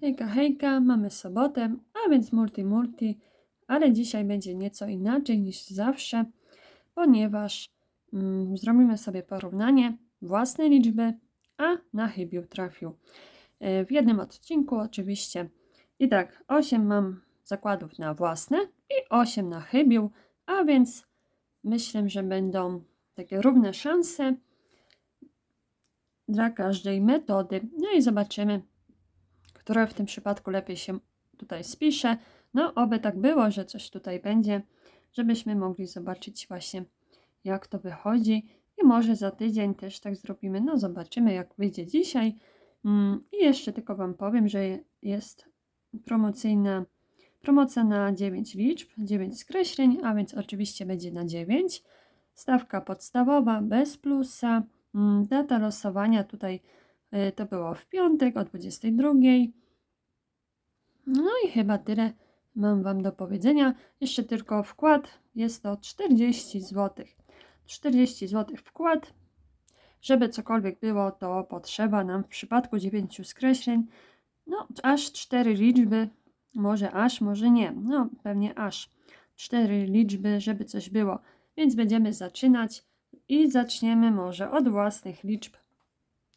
Hejka, hejka, mamy sobotę, a więc multi multi, ale dzisiaj będzie nieco inaczej niż zawsze, ponieważ mm, zrobimy sobie porównanie własnej liczby, a na chybił trafił. E, W jednym odcinku oczywiście. I tak, 8 mam zakładów na własne i 8 na chybił, a więc myślę, że będą takie równe szanse dla każdej metody. No i zobaczymy, które w tym przypadku lepiej się tutaj spisze. No, oby tak było, że coś tutaj będzie, żebyśmy mogli zobaczyć właśnie, jak to wychodzi. I może za tydzień też tak zrobimy. No, zobaczymy, jak wyjdzie dzisiaj. Mm, I jeszcze tylko Wam powiem, że jest promocyjna promocja na 9 liczb, 9 skreśleń, a więc oczywiście będzie na 9. Stawka podstawowa bez plusa. Mm, Data losowania tutaj to było w piątek o 22. No i chyba tyle mam Wam do powiedzenia. Jeszcze tylko wkład jest to 40 zł. 40 zł wkład. Żeby cokolwiek było, to potrzeba nam w przypadku 9 skreśleń, no aż 4 liczby, może aż, może nie, no pewnie aż 4 liczby, żeby coś było. Więc będziemy zaczynać i zaczniemy może od własnych liczb.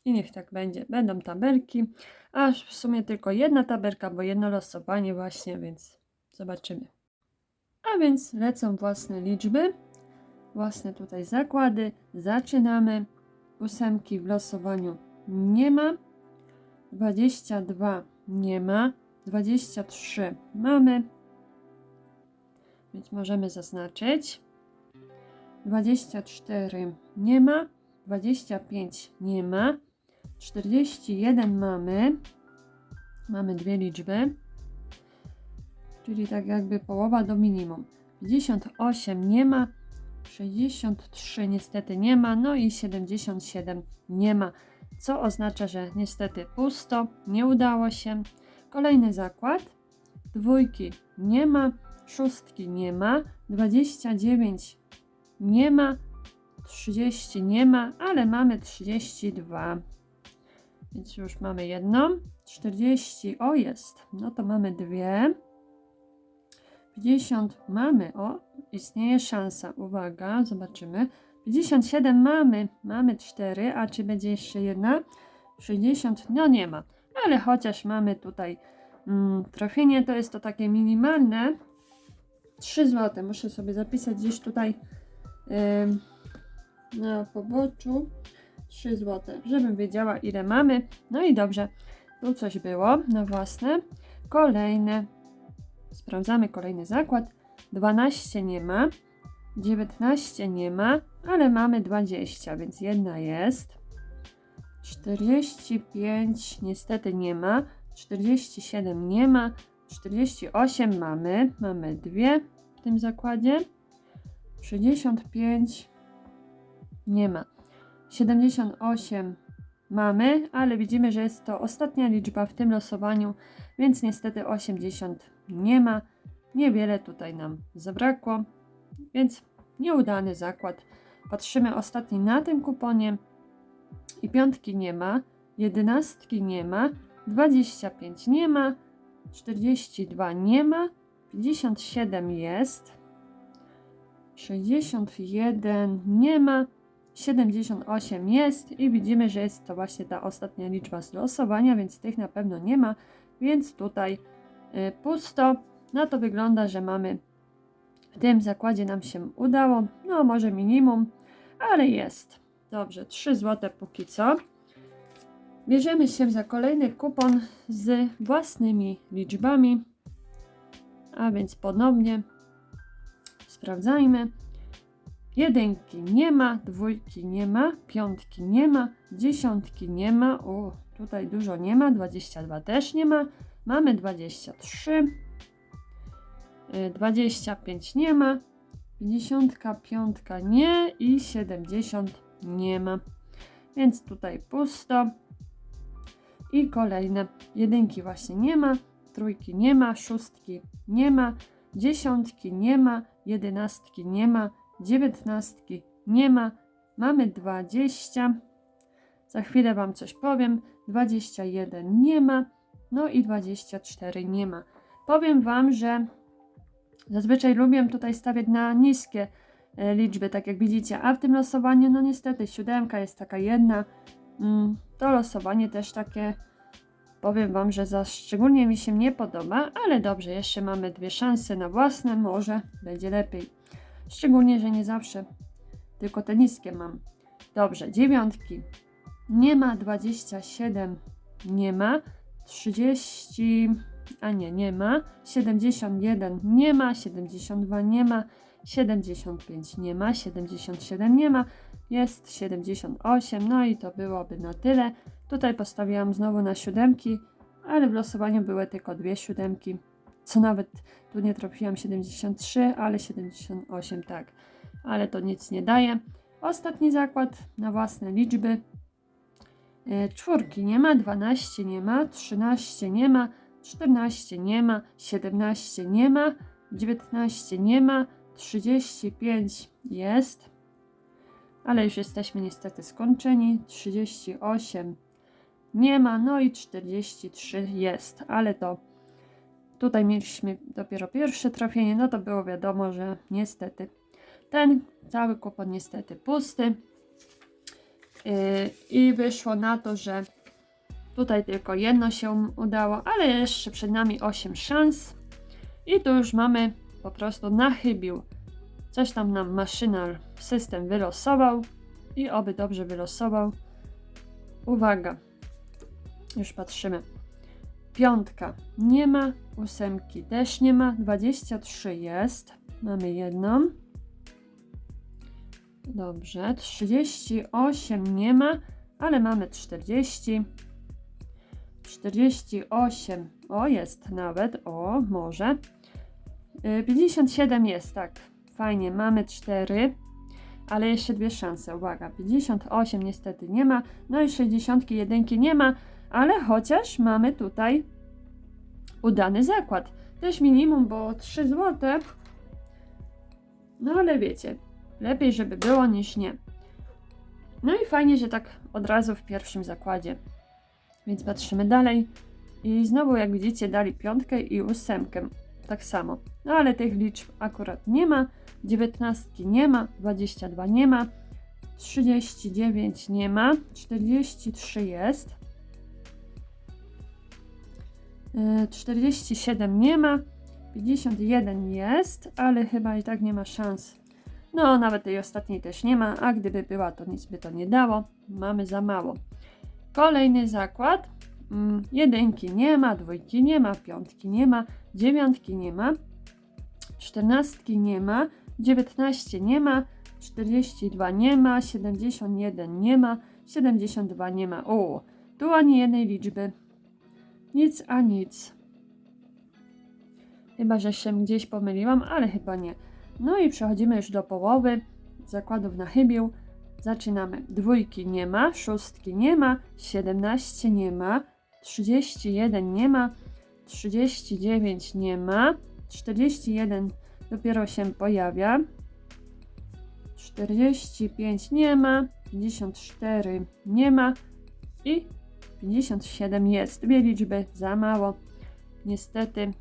I niech tak będzie. Będą tabelki, a w sumie tylko jedna tabelka, bo jedno losowanie właśnie, więc zobaczymy. A więc lecą własne liczby, własne tutaj zakłady. Zaczynamy. Ósemki w losowaniu nie ma. 22 nie ma. 23 mamy. Więc możemy zaznaczyć. 24 nie ma. 25 nie ma. 41 mamy. Mamy dwie liczby. Czyli tak jakby połowa do minimum. 58 nie ma. 63 niestety nie ma. No i 77 nie ma. Co oznacza, że niestety pusto. Nie udało się. Kolejny zakład. Dwójki nie ma. Szóstki nie ma. 29 nie ma. 30 nie ma, ale mamy 32. Więc już mamy jedną. 40, o jest. No to mamy dwie. 50 mamy, o, istnieje szansa. Uwaga, zobaczymy. 57 mamy, mamy 4, a czy będzie jeszcze jedna? 60, no nie ma. Ale chociaż mamy tutaj mm, trafienie, to jest to takie minimalne. 3 zł. Muszę sobie zapisać gdzieś tutaj ym, na poboczu 3 zł, żebym wiedziała ile mamy. No i dobrze, tu coś było na własne. Kolejne, sprawdzamy kolejny zakład. 12 nie ma, 19 nie ma, ale mamy 20, więc jedna jest. 45 niestety nie ma, 47 nie ma, 48 mamy, mamy dwie w tym zakładzie. 65 nie ma. 78 mamy, ale widzimy, że jest to ostatnia liczba w tym losowaniu, więc niestety 80 nie ma. Niewiele tutaj nam zabrakło, więc nieudany zakład. Patrzymy ostatni na tym kuponie i piątki nie ma, jedenastki nie ma, 25 nie ma, 42 nie ma, 57 jest, 61 nie ma, 78 jest i widzimy, że jest to właśnie ta ostatnia liczba z losowania, więc tych na pewno nie ma, więc tutaj y, pusto. No to wygląda, że mamy w tym zakładzie nam się udało, no może minimum, ale jest. Dobrze, 3 zł póki co. Bierzemy się za kolejny kupon z własnymi liczbami, a więc ponownie sprawdzajmy. Jedynki nie ma, dwójki nie ma, piątki nie ma, dziesiątki nie ma. O, tutaj dużo nie ma, 22 też nie ma. Mamy 23, y, 25 nie ma, 55 nie i 70 nie ma. Więc tutaj pusto. I kolejne jedynki właśnie nie ma, trójki nie ma, szóstki nie ma, dziesiątki nie ma, jedenastki nie ma, dziewiętnastki nie ma, mamy 20. Za chwilę Wam coś powiem. 21 nie ma, no i 24 nie ma. Powiem Wam, że zazwyczaj lubię tutaj stawiać na niskie e, liczby, tak jak widzicie, a w tym losowaniu, no niestety, siódemka jest taka jedna. Mm, To losowanie też takie, powiem Wam, że za szczególnie mi się nie podoba, ale dobrze, jeszcze mamy dwie szanse na własne, może będzie lepiej. Szczególnie, że nie zawsze tylko te niskie mam. Dobrze, dziewiątki. Nie ma 27, nie ma 30, a nie, nie ma 71, nie ma 72, nie ma 75, nie ma 77, nie ma jest 78, no i to byłoby na tyle. Tutaj postawiłam znowu na siódemki, ale w losowaniu były tylko dwie siódemki, co nawet tu nie trafiłam 73, ale 78 tak, ale to nic nie daje. Ostatni zakład na własne liczby. E, Czwórki nie ma, 12 nie ma, 13 nie ma, 14 nie ma, 17 nie ma, 19 nie ma, 35 jest, ale już jesteśmy niestety skończeni. 38 nie ma, no i 43 jest, ale to tutaj mieliśmy dopiero pierwsze trafienie, no to było wiadomo, że niestety ten cały kłopot niestety pusty. Yy, I wyszło na to, że tutaj tylko jedno się udało, ale jeszcze przed nami 8 szans. I tu już mamy po prostu nachybił. Coś tam nam maszyna, system wylosował i oby dobrze wylosował. Uwaga, już patrzymy. Piątka. Nie ma, ósemki. Też nie ma, 23 jest, mamy jedną. Dobrze, 38 nie ma, ale mamy 40. 48, o jest nawet, o może. Y, 57 jest, tak, fajnie, mamy 4, ale jeszcze dwie szanse, uwaga, 58 niestety nie ma, no i 61 nie ma, ale chociaż mamy tutaj udany zakład. Też minimum, bo 3 zł. No ale wiecie, lepiej żeby było niż nie. No i fajnie, że tak od razu w pierwszym zakładzie. Więc patrzymy dalej. I znowu, jak widzicie, dali piątkę i ósemkę. Tak samo. No ale tych liczb akurat nie ma. 19 nie ma, 22 nie ma, 39 nie ma, 43 jest. Yy, 47 nie ma, 51 jest, ale chyba i tak nie ma szans. No, nawet tej ostatniej też nie ma, a gdyby była, to nic by to nie dało. Mamy za mało. Kolejny zakład. Mm, jedynki nie ma, dwójki nie ma, piątki nie ma, dziewiątki nie ma, czternastki nie ma, 19 nie ma, 42 nie ma, 71 nie ma, 72 nie ma. O, tu ani jednej liczby. Nic a nic. Chyba, że się gdzieś pomyliłam, ale chyba nie. No i przechodzimy już do połowy zakładów na chybił. Zaczynamy. Dwójki nie ma, szóstki nie ma, 17 nie ma, 31 nie ma, 39 nie ma, 41 dopiero się pojawia. 45 nie ma, 54 nie ma i 57 jest. Dwie liczby za mało. Niestety.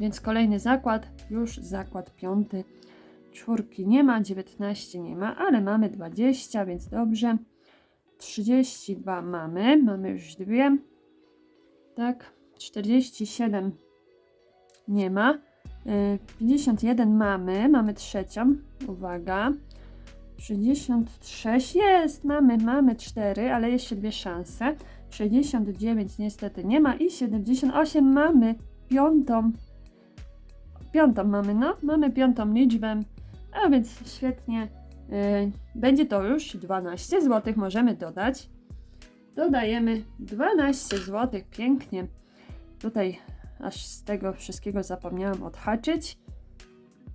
Więc kolejny zakład, już zakład piąty. Czwórki nie ma, 19 nie ma, ale mamy 20, więc dobrze. 32 mamy, mamy już dwie. Tak, 47 nie ma. 51 mamy, mamy trzecią, uwaga. 66 jest, mamy, mamy 4, ale jeszcze dwie szanse. 69 niestety nie ma i 78 mamy piątą. Piątą mamy, no, mamy piątą liczbę, a więc świetnie. Yy, będzie to już 12 zł, możemy dodać. Dodajemy 12 zł, pięknie. Tutaj aż z tego wszystkiego zapomniałam odhaczyć.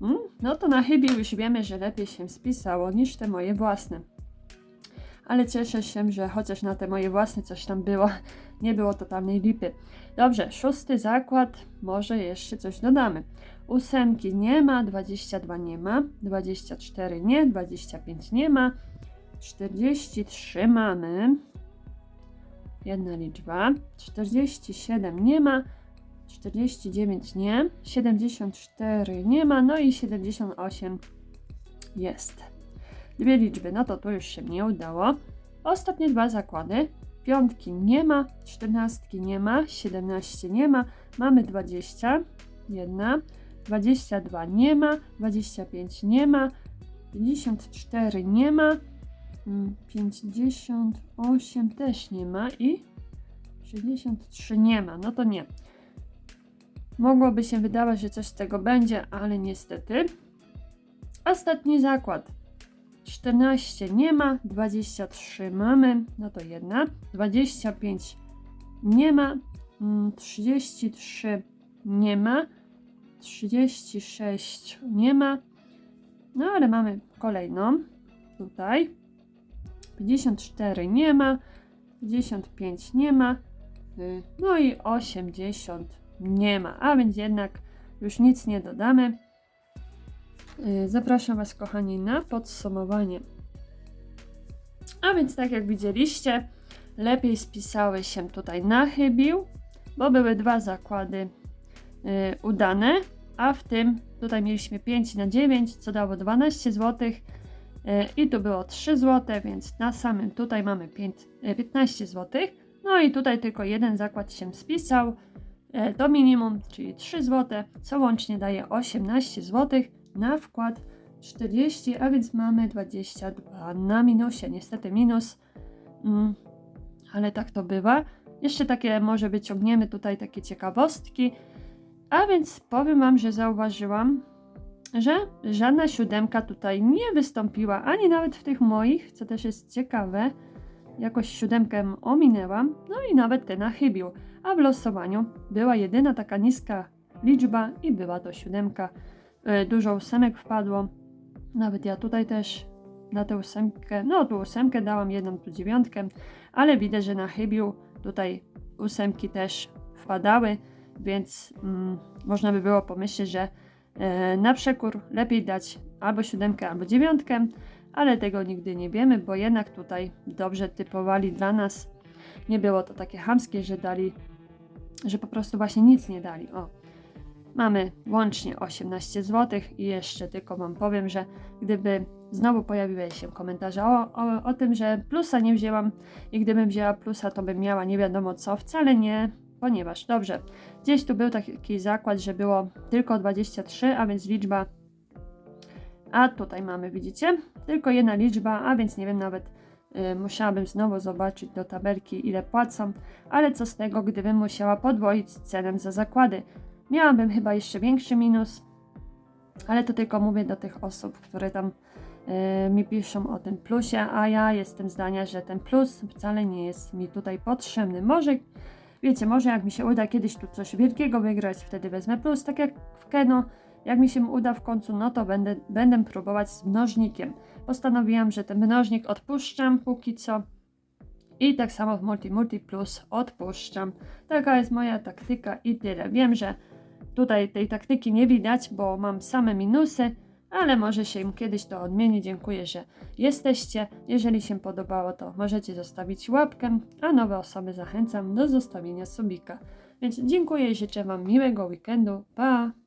Mm, no to na chybił już wiemy, że lepiej się spisało niż te moje własne. Ale cieszę się, że chociaż na te moje własne coś tam było, nie było totalnej lipy. Dobrze, szósty zakład, może jeszcze coś dodamy. Ósemki nie ma, 22 nie ma, 24 nie, 25 nie ma, 43 mamy, jedna liczba. 47 nie ma. 49 nie. 74 nie ma. No i 78 jest. Dwie liczby, no to tu już się nie udało. Ostatnie dwa zakłady. Piątki nie ma, czternastki nie ma, 17 nie ma, mamy 20, jedna, 22 nie ma, 25 nie ma, 54 nie ma, mm, 58 też nie ma i 63 nie ma. No to nie. Mogłoby się wydawać, że coś z tego będzie, ale niestety. Ostatni zakład. 14 nie ma, 23 mamy, no to jedna, 25 nie ma, mm, 33 nie ma, 36 nie ma, no ale mamy kolejną tutaj, 54 nie ma, 55 nie ma, y, no i 80 nie ma, a więc jednak już nic nie dodamy. Y, Zapraszam Was, kochani, na podsumowanie. A więc, tak jak widzieliście, lepiej spisały się tutaj na chybił, bo były dwa zakłady y, udane, a w tym tutaj mieliśmy 5 na 9, co dało 12 zł. I tu było 3 zł, więc na samym tutaj mamy 5, y, 15 zł. No i tutaj tylko jeden zakład się spisał y, do minimum, czyli 3 zł, co łącznie daje 18 zł na wkład 40, a więc mamy 22 na minusie. Niestety minus, mm, ale tak to bywa. Jeszcze takie może wyciągniemy tutaj takie ciekawostki. A więc powiem Wam, że zauważyłam, że żadna siódemka tutaj nie wystąpiła, ani nawet w tych moich, co też jest ciekawe. Jakoś siódemkę ominęłam, no i nawet ten nachybił. A w losowaniu była jedyna taka niska liczba i była to siódemka. Y, Dużo ósemek wpadło. Nawet ja tutaj też na tę ósemkę, no tu ósemkę dałam, jedną tu dziewiątkę, ale widać, że na chybił tutaj ósemki też wpadały, więc mm, można by było pomyśleć, że e, na przekór lepiej dać albo siódemkę, albo dziewiątkę, ale tego nigdy nie wiemy, bo jednak tutaj dobrze typowali dla nas. Nie było to takie hamskie, że dali, że po prostu właśnie nic nie dali. O, Mamy łącznie 18 zł i jeszcze tylko Wam powiem, że gdyby znowu pojawiły się komentarze o, o, o tym, że plusa nie wzięłam i gdybym wzięła plusa, to bym miała nie wiadomo co, wcale nie, ponieważ dobrze, gdzieś tu był taki zakład, że było tylko 23, a więc liczba, a tutaj mamy, widzicie, tylko jedna liczba, a więc nie wiem nawet, y, musiałabym znowu zobaczyć do tabelki ile płacą, ale co z tego, gdybym musiała podwoić cenę za zakłady. Miałabym chyba jeszcze większy minus, ale to tylko mówię do tych osób, które tam e, mi piszą o tym plusie, a ja jestem zdania, że ten plus wcale nie jest mi tutaj potrzebny. Może, wiecie, może jak mi się uda kiedyś tu coś wielkiego wygrać, wtedy wezmę plus, tak jak w Keno. Jak mi się uda w końcu, no to będę, będę próbować z mnożnikiem. Postanowiłam, że ten mnożnik odpuszczam póki co. I tak samo w Multi Multi Plus odpuszczam. Taka jest moja taktyka i tyle. Wiem, że tutaj tej taktyki nie widać, bo mam same minusy, ale może się kiedyś to odmieni. Dziękuję, że jesteście. Jeżeli się podobało, to możecie zostawić łapkę, a nowe osoby zachęcam do zostawienia subika. Więc dziękuję i życzę Wam miłego weekendu. Pa!